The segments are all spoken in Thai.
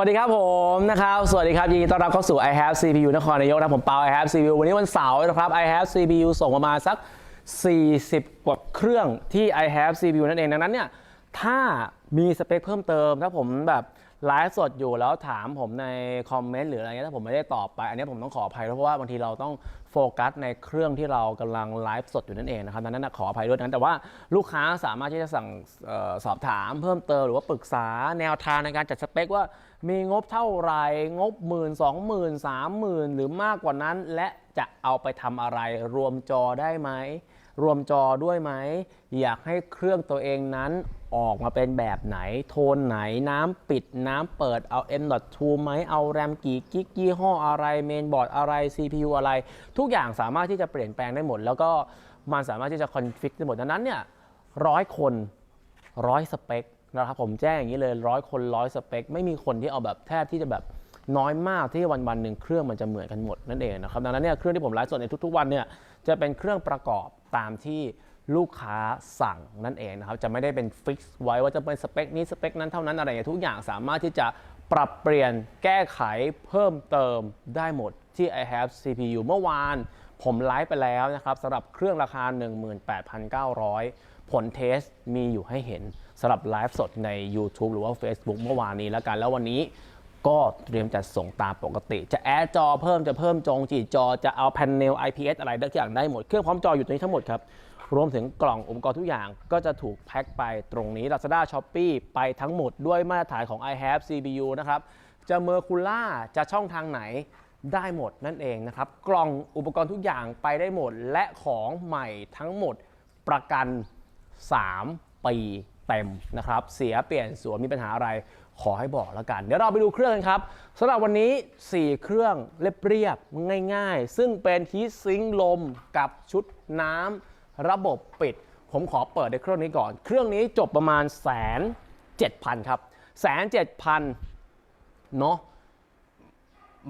สวัสดีครับผมนะครับ สวัสดีครับยินดีต้อนรับเข้าสู่ i have CPU นครนายกนะผมเปา i have CPU วันนี้วันเสาร์นะครับ i have CPU ส่งประมาณสัก 40 กว่าเครื่องที่ i have CPU นั่นเองดังนั้นเนี่ยถ้ามีสเปคเพิ่มเติม ถ้าผมแบบไลฟ์สดอยู่แล้วถามผมในคอมเมนต์หรืออะไรเงี้ยถ้าผมไม่ได้ตอบไป อันนี้ผมต้องขออภัยด้วยเพราะว่าบางทีเราต้อง โฟกัสในเครื่องที่เรากำลังไลฟ์สดอยู่นั่นเองนะครับดังนั้นนะขออภัยด้วยนั้นแต่ว่าลูกค้าสามารถที่จะสั่งออสอบถามเพิ่มเติมหรือว่าปรึกษาแนวทางในการจัดสเปคว่ามีงบเท่าไหร่งบหมื่นสองหมื่นสามหมื่นหรือมากกว่านั้น และจะเอาไปทำอะไร รวมจอได้ไหม รวมจอด้วยไหม อยากให้เครื่องตัวเองนั้น ออกมาเป็นแบบไหน โทนไหนน้ำปิดน้ำเปิดเอา M.2 ไหมเอาแรมกี่กิกยี่ห้ออะไรเมนบอร์ดอะไร CPU อะไร ทุกอย่างสามารถที่จะเปลี่ยนแปลงได้หมด แล้วก็มันสามารถที่จะคอนฟิกได้หมดดังนั้นเนี่ยร้อยคนร้อยสเปคนะครับผมแจ้งอย่างนี้เลยร้อยคนร้อยสเปค ไม่มีคนที่เอาแบบแทบที่จะแบบน้อยมากที่วันวันๆหนึ่งเครื่องมันจะเหมือนกันหมดนั่นเองนะครับดังนั้นเนี่ยเครื่องที่ผมไลฟ์สดในทุกๆวันเนี่ยจะเป็นเครื่องประกอบตามที่ ลูกค้าสั่งนั่นเองนะครับจะไม่ได้เป็นฟิกซ์ไว้ว่าจะเป็นสเปคนี้สเปคนั้นเท่านั้นอะไรอย่างเงี้ยทุกอย่างสามารถที่จะปรับเปลี่ยนแก้ไขเพิ่มเติมได้หมดที่ i have CPU เมื่อวานผมไลฟ์ไปแล้วนะครับสำหรับเครื่องราคา 18,900 ผลเทสมีอยู่ให้เห็นสำหรับไลฟ์สดใน YouTube หรือว่า Facebook เมื่อวานนี้แล้วกัน แล้ววันนี้ก็เตรียมจะส่งตามปกติ จะแอดจอเพิ่มจะเพิ่มจงจีจอจะเอาแผ่นเนล IPS อะไรทุกอย่างได้หมด เครื่องพร้อมจออยู่ตรงนี้ทั้งหมดครับ รวมถึงกล่องอุปกรณ์ทุกอย่างก็จะถูกแพ็คไปตรงนี้ Lazada Shopee ไปทั้งหมดด้วยมาตรฐานของ i have CPU นะครับจะเมอร์คูล่าจะช่องทางไหนได้หมดนั่นเองนะครับ กล่องอุปกรณ์ทุกอย่างไปได้หมด และของใหม่ทั้งหมดประกัน 3 ปีเต็มนะครับ เสียเปลี่ยนสวนมีปัญหาอะไรขอให้บอกแล้วกัน เดี๋ยวเราไปดูเครื่องกันครับสำหรับวันนี้ 4 เครื่องเรียบๆง่าย ๆ ซึ่งเป็นฮีทซิงค์ลมกับชุดน้ำ ระบบปิด ผมขอเปิดในเครื่องนี้ก่อน เครื่องนี้จบประมาณแสนเจ็ดพันครับแสนเจ็ดพันเนาะ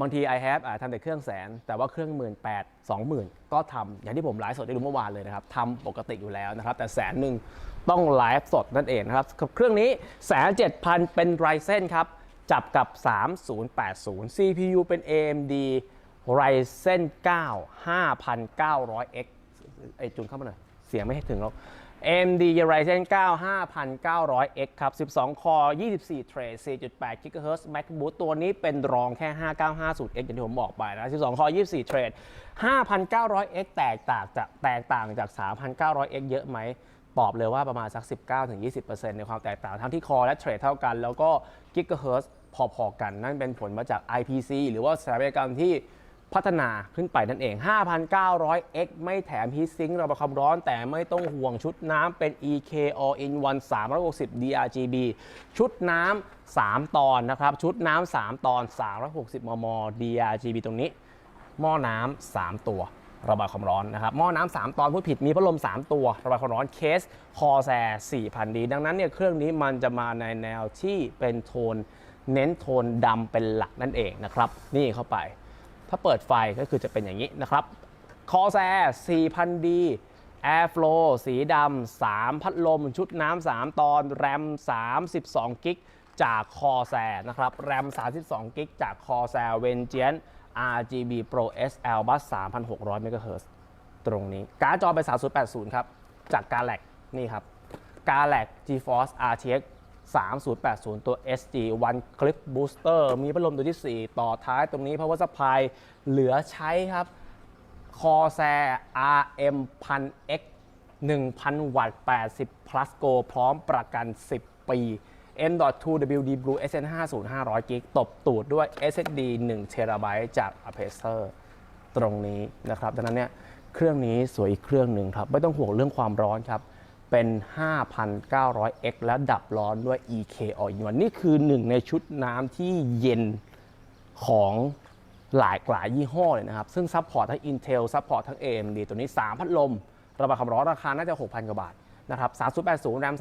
บางที i have อะทำแต่เครื่องแสน แต่ว่าเครื่องหมื่นแปดสองหมื่นก็ทำอย่างที่ผมไลฟ์สดได้ดูเมื่อวานเลยนะครับทำปกติอยู่แล้วนะครับ แต่แสนหนึ่งต้องไลฟ์สดนั่นเองนะครับกับเครื่องนี้แสนเจ็ดพันเป็น Ryzen ครับ จับกับ 3080 CPU เป็น AMD Ryzen 9 5900X ไอจุนเข้ามาหน่อย เสียงไม่ให้ถึงหรอก AMD Ryzen 9 5900X ครับ 12 คอ 24 เทรด4.8 GHz MacBook ตัวนี้เป็นรองแค่ 5950X อย่างที่ผมบอกไปนะ 12 คอ 24 เทรด 5,900X แตกต่างจากแตกต่างจาก 3,900X เยอะไหม ตอบเลยว่าประมาณสัก 19-20%ในความแตกต่างทั้งที่คอและเทรดเท่ากัน แล้วก็ GHz พอๆกัน นั่นเป็นผลมาจาก IPC หรือว่าสถาปัตยกรรมที่ พัฒนาขึ้นไปนั่นเอง 5,900x ไม่แถมฮีทซิงค์ระบายความร้อน แต่ไม่ต้องห่วงชุดน้ำเป็น EK All in One 360 DRGB ชุดน้ำ3 ตอนนะครับ ชุดน้ำ3 ตอน 360 มม DRGB ตรงนี้ หม้อน้ำ3ตัวระบายความร้อนนะครับหม้อน้ำ3ตอนผู้ผิดมีพัดลม 3 ตัว ระบายความร้อนเคสคอแซ4,000 ดี ดังนั้นเนี่ยเครื่องนี้มันจะมาในแนวที่เป็นโทน เน้นโทนดำเป็นหลักนั่นเองนะครับ นี่เข้าไป ถ้าเปิดไฟก็คือจะเป็นอย่างนี้นะครับคอแซ 4,000D Airflow สีดำ3 พัดลม ชุดน้ำ3 ตอน แรม 32 กิก จากคอแซนะครับ แรม 32 กิก จากคอแซเวนเจียน RGB Pro SL Bus 3,600 MHz ตรงนี้ การ์ดจอเป็น3080 ครับ จากกา l a x นี่ครับกา l a x GeForce RTX 3080 ตัว SG One Clip Booster มีพัดลมตัวที่ 4 ต่อท้ายตรงนี้ Power Supply เหลือใช้ครับ Corsair RM 1000X 1,000 วัตต์ 80 plus go พร้อมประกัน 10 ปี M.2 WD Blue SN 50 500 g ตบตูดด้วย SSD 1 t b จาก Acer ตรงนี้นะครับ ดังนั้นเนี่ยเครื่องนี้สวยอีกเครื่องหนึ่งครับ ไม่ต้องห่วงเรื่องความร้อนครับ เป็น 5,900x และดับร้อนด้วย EK All in One นี่คือหนึ่งในชุดน้ำที่เย็นของหลายหลายยี่ห้อเลยนะครับ ซึ่งซัพพอร์ตทั้ง Intel ซัพพอร์ตทั้ง AMD ตัวนี้ 3 พัดลม ระบายความร้อนราคาน่าจะ 6,000 กว่าบาทนะครับ3080 RAM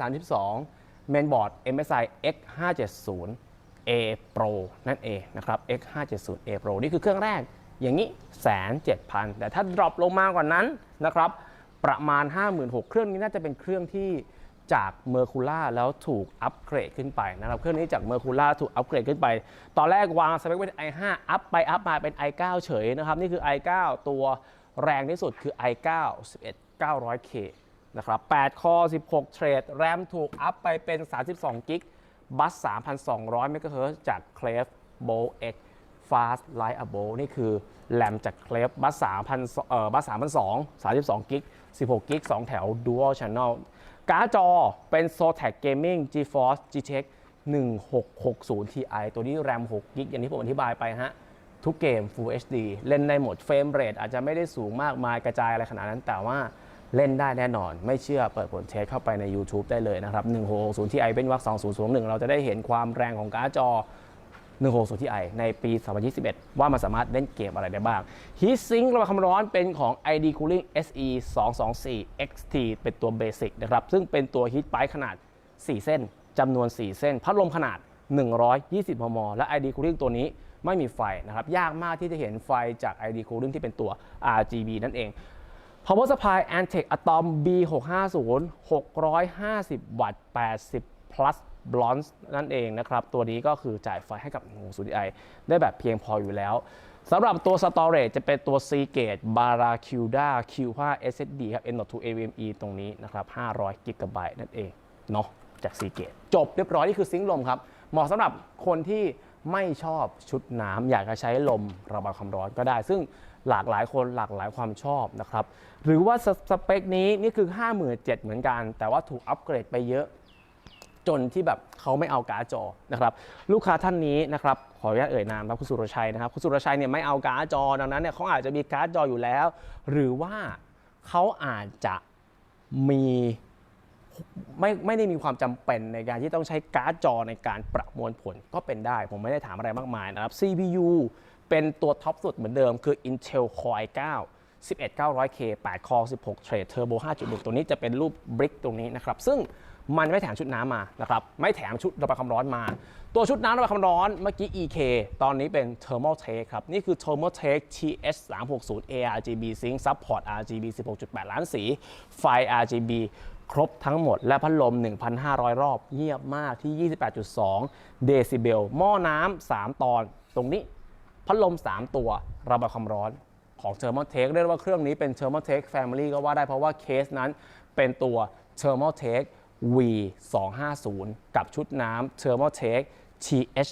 32เมนบอร์ด MSI X570 A Pro นั่นเองนะครับ X570 A Pro นี่คือเครื่องแรกอย่างนี้แสนเจ็ดพันแต่ถ้าดรอปลงมากกว่านั้นนะครับ ประมาณ 56,000 เครื่องนี้น่าจะเป็นเครื่องที่จาก Mercura แล้วถูกอัปเกรดขึ้นไปนะครับ เครื่องนี้จาก Mercura ถูกอัปเกรดขึ้นไป ตอนแรกวางสเปคเป็น i5 อัพไปอัพมาเป็น i9 เฉยนะครับ นี่คือ i9 ตัวแรงที่สุดคือ i9 11 900K นะครับ 8 คอ 16 เทรด แรมถูกอัพไปเป็น 32 กิก บัส 3,200 เมกะเฮิร์จาก c l e f b o X Fast Light a b o นี่คือแรมจาก c l e f บัส3,000เอ่อบัส3,200 32กิก16กิก2แถว Dual Channel การ์ดจอเป็น Zotac Gaming GeForce GTX 1660 Ti ตัวนี้แรม6กิกอย่างที่ผมอธิบายไปฮะ ทุกเกม Full HD เล่นได้หมดเฟรมเรทอาจจะไม่ได้สูงมากมายกระจายอะไรขนาดนั้น แต่ว่าเล่นได้แน่นอน ไม่เชื่อเปิดผลเทสเข้าไปใน YouTube ได้เลยนะครับ 1660 Ti เป็นวัก2001 เราจะได้เห็นความแรงของการ์ดจอ 160 Ti ในปี 2021 ว่ามันสามารถเล่นเกมอะไรได้บ้าง Heat Sink ระบายความร้อนเป็นของ ID Cooling SE 224 XT เป็นตัวเบสิกนะครับ ซึ่งเป็นตัว Heat Pipe ขนาด 4 เส้นจำนวน 4 เส้น พัดลมขนาด 120 มม และ ID Cooling ตัวนี้ไม่มีไฟนะครับ ยากมากที่จะเห็นไฟจาก ID Cooling ที่เป็นตัว RGB นั่นเอง Power Supply Antec Atom B650 650 วัตต์80 plus bronze นั่นเองนะครับ ตัวนี้ก็คือจ่ายไฟให้กับหูสูดีไอได้แบบเพียงพออยู่แล้วสำหรับตัว Storage จะเป็นตัว Seagate Barracuda Q5 SSD ครับ M.2 NVMe ตรงนี้นะครับ500 GB นั่นเองเนาะจาก Seagate จบเรียบร้อย นี่คือซิงค์ลมครับ เหมาะสำหรับคนที่ไม่ชอบชุดน้ำอยากจะใช้ลมระบายความร้อนก็ได้ ซึ่งหลากหลายคนหลากหลายความชอบนะครับ หรือว่าสสเปคนี้นี่คือ 57,000เหมือนกัน แต่ว่าถูกอัปเกรดไปเยอะ จนที่แบบเขาไม่เอาการ์ดจอนะครับลูกค้าท่านนี้นะครับขออนุญาตเอ่ยนามครับคุณสุรชัยนะครับคุณสุรชัยเนี่ยไม่เอาการ์ดจอดังนั้นเนี่ยเขาอาจจะมีการ์ดจออยู่แล้ว หรือว่าเขาอาจจะมีไม่ไม่ได้มีความจำเป็นในการที่ต้องใช้การ์ดจอในการประมวลผลก็เป็นได้ ผมไม่ได้ถามอะไรมากมายนะครับ CPU เป็นตัวท็อปสุดเหมือนเดิมคือ Intel Core i9 11900K 8คอ16เทรดเทอร์โบ5.1 ตัวนี้จะเป็นรูปบริกตรงนี้นะครับ ซึ่ง มันไม่แถมชุดน้ำมานะครับไม่แถมชุดระบายความร้อนมา ตัวชุดน้ำระบายความร้อนเมื่อกี้ EK ตอนนี้เป็น Thermal Take ครับ นี่คือ Thermal Take TH 360 ARGB Sync Support RGB 16.8 ล้านสี ไฟ RGB ครบทั้งหมด และพัดลม 1,500 รอบเงียบมากที่ 28.2 เดซิเบล หม้อน้ำ 3 ตอน ตรงนี้พัดลม 3 ตัว ระบายความร้อนของ Thermaltake เรียกว่าเครื่องนี้เป็น Thermaltake Family ก็ว่าได้เพราะว่าเคสนั้นเป็นตัว Thermaltake 0 กับชุดน้ำ Thermaltake TH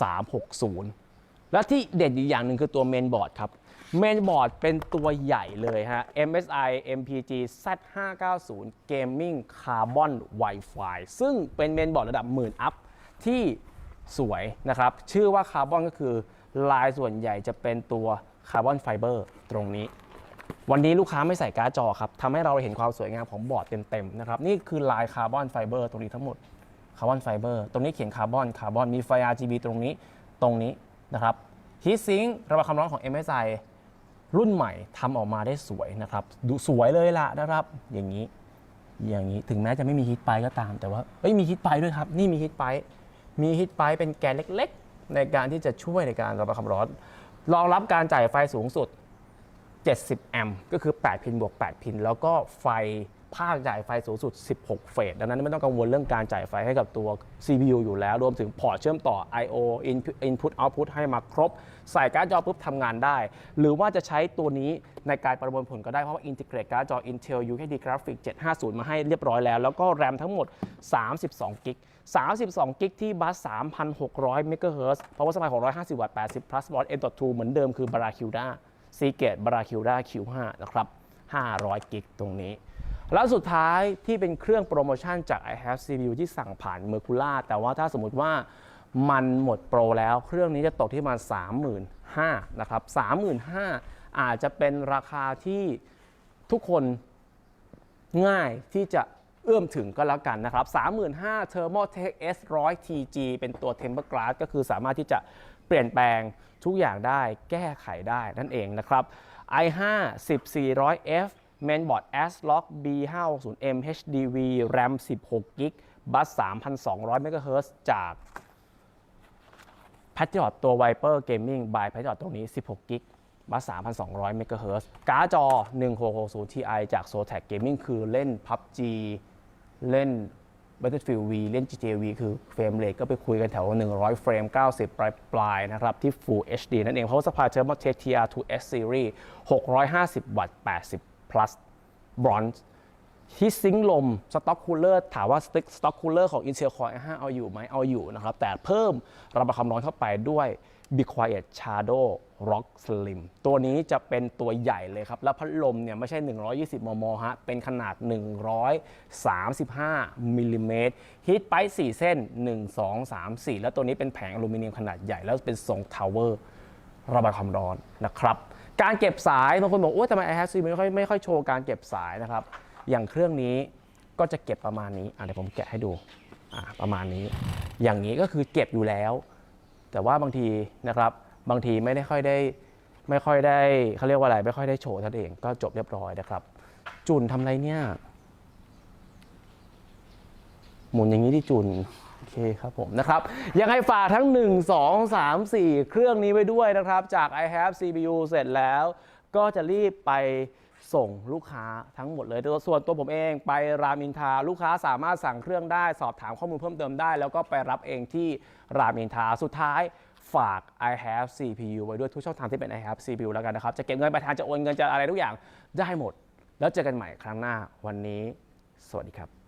3 6 0 และที่เด่นอีกอย่างหนึ่งคือตัวเมนบอร์ดครับ เมนบอร์ดเป็นตัวใหญ่เลยฮะ MSI MPG Z590 Gaming Carbon Wi-Fi ซึ่งเป็นเมนบอร์ดระดับหมื่นอัพที่สวยนะครับ ชื่อว่าคาร์บอนก็คือลายส่วนใหญ่จะเป็นตัวคาร์บอนไฟเบอร์ตรงนี้ วันนี้ลูกค้าไม่ใส่การ์ดจอครับทำให้เราเห็นความสวยงามของบอร์ดเต็มๆนะครับนี่คือลายคาร์บอนไฟเบอร์ตรงนี้ทั้งหมดคาร์บอนไฟเบอร์ตรงนี้เขียนคาร์บอนคาร์บอนมีไฟ RGB ตรงนี้ตรงนี้นะครับฮีทซิงระบายความร้อนของ MSI รุ่นใหม่ทำออกมาได้สวยนะครับดูสวยเลยล่ะนะครับ อย่างนี้ อย่างนี้ถึงแม้จะไม่มีฮิตไปก็ตาม แต่ว่าเอ้ยมีฮิตไปด้วยครับ นี่มีฮิตไปมีฮิตไปเป็นแกนเล็กๆ ในการที่จะช่วยในการระบายความร้อนรองรับการจ่ายไฟสูงสุด 70 แอมป์ก็คือ 8 พินบวก 8 พิน แล้วก็ไฟภาคจ่ายไฟสูงสุด 16 เฟส ดังนั้นไม่ต้องกังวลเรื่องการจ่ายไฟให้กับตัว CPU อยู่แล้ว รวมถึงพอร์ตเชื่อมต่อ I/O Input Input Output ให้มาครบ ใส่การ์ดจอปุ๊บทำงานได้ หรือว่าจะใช้ตัวนี้ในการประมวลผลก็ได้ เพราะว่า Integrate การ์ดจอ Intel UHD Graphics 750 มาให้เรียบร้อยแล้ว แล้วก็แรมทั้งหมด 32กิก32กิกที่บัส 3,600เมกะเฮิรตซ์ Power Supply 650 วัตต์80 plus watt M.2 เหมือนเดิมคือ Barracuda Seagate Barracuda Q5 นะครับ 500 กิกตรงนี้ แล้วสุดท้ายที่เป็นเครื่องโปรโมชั่นจาก i have CPU ที่สั่งผ่าน Mercura แต่ว่าถ้าสมมติว่ามันหมดโปรแล้วเครื่องนี้จะตกที่ประมาณ35,000นะครับ35,000 อาจจะเป็นราคาที่ทุกคนง่ายที่จะเอื้อมถึงก็แล้วกันนะครับ 35,000 Thermaltake S100 TG เป็นตัว Temper Glass ก็คือสามารถที่จะ เปลี่ยนแปลงทุกอย่างได้แก้ไขได้นั่นเองนะครับ i5 1400F mainboard S-Lock B560M HDV RAM 16 g b Bus 3,200 MHz จากแพทจอดตัว Viper Gaming by แพทจอดตรงนี้ 16 g b บัส 3,200 MHz การ์ดจอ 1660 Ti จาก Zotac Gaming คือเล่น PUBG เล่น Battlefield V เล่น GTA V คือเฟรมเรทก็ไปคุยกันแถว 100 เฟรม 90 ปลายปลายๆนะครับ ที่ Full HD นั่นเอง เพราะว่าสภาเจอมาเท TR2S Series 650 วัตต์ 80 plus bronze ที่ซิงค์ลมสต็อกคูลเลอร์ถามว่าสต็อกคูลเลอร์ของ Intel Core i5 เอาอยู่ไหมเอาอยู่นะครับ แต่เพิ่มระบายความร้อนเข้าไปด้วย Be Quiet Shadow Rock Slim ตัวนี้จะเป็นตัวใหญ่เลยครับ แล้วพัดลมเนี่ยไม่ใช่ 120 มม ฮะ เป็นขนาด 135 มิลลิเมตรฮีทไป4เส้น 1 2 3 4 แล้วตัวนี้เป็นแผงอลูมิเนียมขนาดใหญ่ แล้วเป็นทรงทาวเวอร์ระบายความร้อนนะครับ การเก็บสายบางคนบอกโอ้ยทำไม i h a v e C ไม่ค่อยไม่ค่อยโชว์การเก็บสายนะครับ อย่างเครื่องนี้ก็จะเก็บประมาณนี้อะเดี๋ยวผมแกะให้ดูอะประมาณนี้ อย่างนี้ก็คือเก็บอยู่แล้ว แต่ว่าบางทีนะครับ บางทีไม่ได้ค่อยได้ไม่ค่อยได้เขาเรียกว่าอะไรไม่ค่อยได้โชว์ท่านเองก็จบเรียบร้อยนะครับ จุนทำอะไรเนี่ยหมุนอย่างนี้ที่จุนโอเคครับผมนะครับยังไงฝากทั้ง 1 2 3 4 เครื่องนี้ไว้ด้วยนะครับ จาก i have CPU เสร็จแล้ว ก็จะรีบไปส่งลูกค้าทั้งหมดเลยตัวส่วนตัวผมเองไปรามอินทาลูกค้าสามารถสั่งเครื่องได้ สอบถามข้อมูลเพิ่มเติมได้ แล้วก็ไปรับเองที่รามอินทาสุดท้าย ฝาก i have CPU ไว้ด้วยทุกช่องทางที่เป็น i have CPU แล้วกันนะครับ จะเก็บเงินไปลายทางจะโอนเงินจะอะไรทุกอย่างได้หมด แล้วเจอกันใหม่ครั้งหน้าวันนี้ สวัสดีครับ